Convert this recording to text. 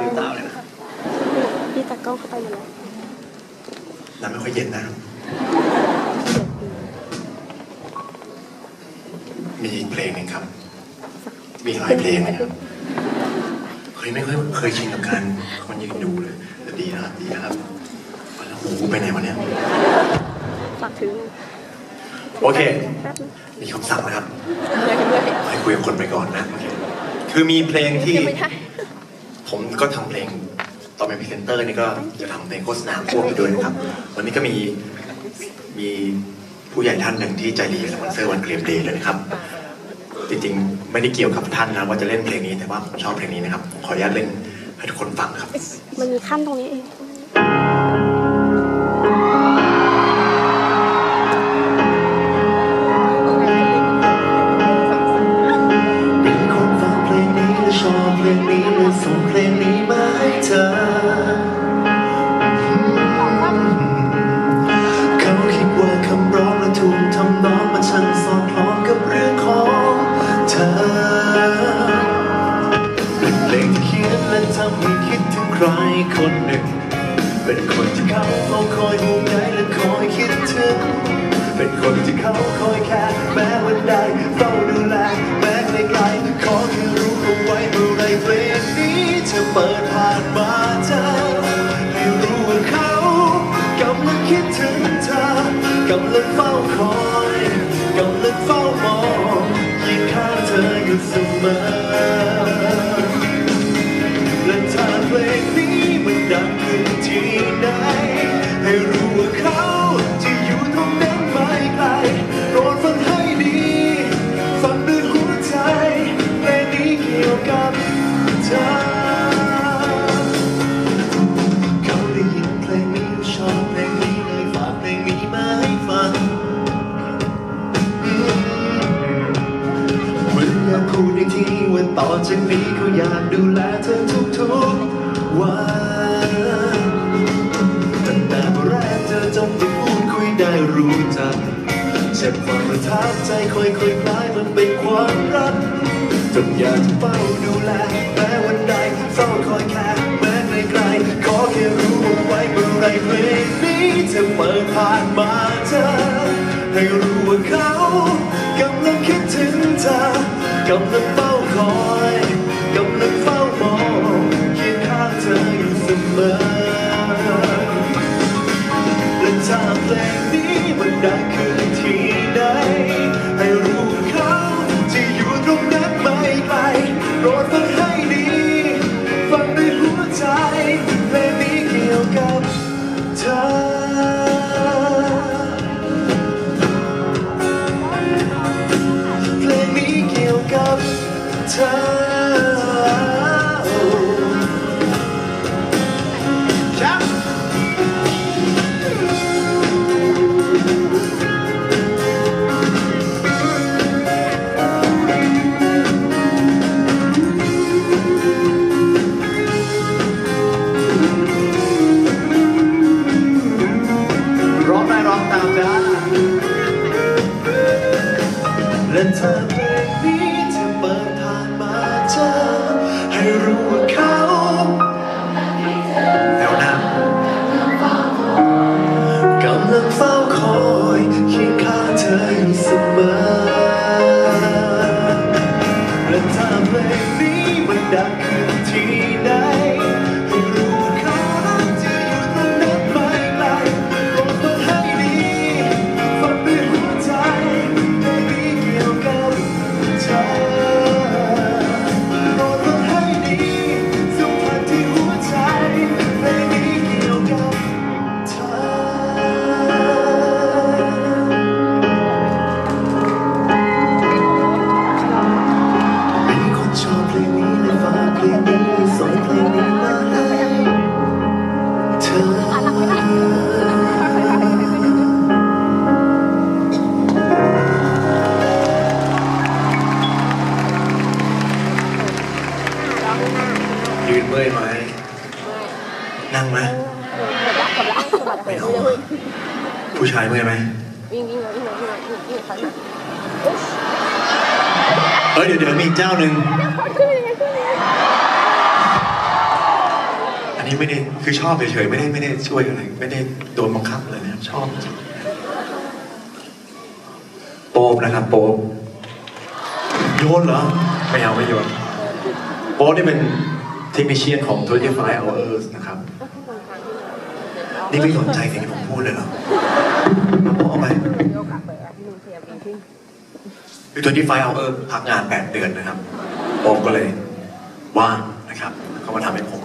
ตาตัวตาเลยนะพี่ตากล้องเข้าไปหมดแล้วน้ำไม่ค่อยเย็นนะครับมีอีกเพลงหนึ่งครับ มีหลายเพลงนะครับเคยไม่เคยเคยชินกับการคนยืนดูเลยแต่ดีนะครับดีนะครับแล้วหูไปไหนวะเนี่ยฝากถือโอเคแป๊บนึงมีคำสั่งนะครับเลยกันด้วยให้คุยกับคนไปก่อนนะ โอเค คือมีเพลงที่ยังไม่ได้ ผมก็ทำเพลงตอนเป็นพรีเซนเตอร์นี่ก็จะทำเพลงโฆษณาควบไปด้วยนะครับ วันนี้ก็มีมีผู้ใหญ่ท่านหนึ่งที่ใจดีสปอนเซอร์วันเกรมเดย์เลยนะครับ จริงๆ ไม่ได้เกี่ยวกับท่านนะว่าจะเล่นเพลงนี้แต่ว่าผมชอบเพลงนี้นะครับ ขออนุญาตเล่นให้ทุกคนฟังครับ มันมีขั้นตรงนี้เอง คนที่เขาคอยแค่แม้วันใดเฝ้าดูแลแม้ไกลๆขอแค่รู้เอาไว้เมื่อไรเพลงนี้จะเปิดผ่านมาเธอให้รู้ว่าเขากำลังคิดถึงเธอกำลังเฝ้าคอย ต่อจากนี้เขาอยากดูแลเธอทุกๆวันตั้งแต่แรกเธอจำได้พูดคุยได้รู้จักเจ็บความประทับใจค่อยๆคลายมันเป็นความรักจนอยากจะเฝ้าดูแลแม้วันใดเฝ้าคอยแค่แม้ไกลๆขอแค่รู้เอาไว้เมื่อไรเพลงนี้จะเปิดผ่านมาเธอให้รู้ว่าเขากำลังคิดถึงเธอกำลังเฝ้า ค แล นั่งไหมกดละกดละกดละไม่เอาอะผู้ชายเมื่อยไหมวิ่งวิ่งมาวิ่งมาวิ่งมาวิ่งมาวิ่งมาวิ่งมาเฮ้ยเดี๋ยวเดี๋ยวมีอีกเจ้าหนึ่งอันนี้ไม่ได้คือชอบเฉยๆไม่ได้ไม่ได้ช่วยอะไรไม่ได้โดนบังคับเลยนะครับชอบจริงโป๊บนะครับโป๊บโยนเหรอไม่เอาไม่โยนโป๊บนี่เป็นเที่มีเชียนของ25 hours นะครับ นี่ไม่สนใจสิ่งที่ผมพูดเลยเหรอมาโป๊บเอาไปคือ25 hour พักงาน 8 เดือนนะครับโอมก็เลยว่างนะครับ เขามาทำให้ผม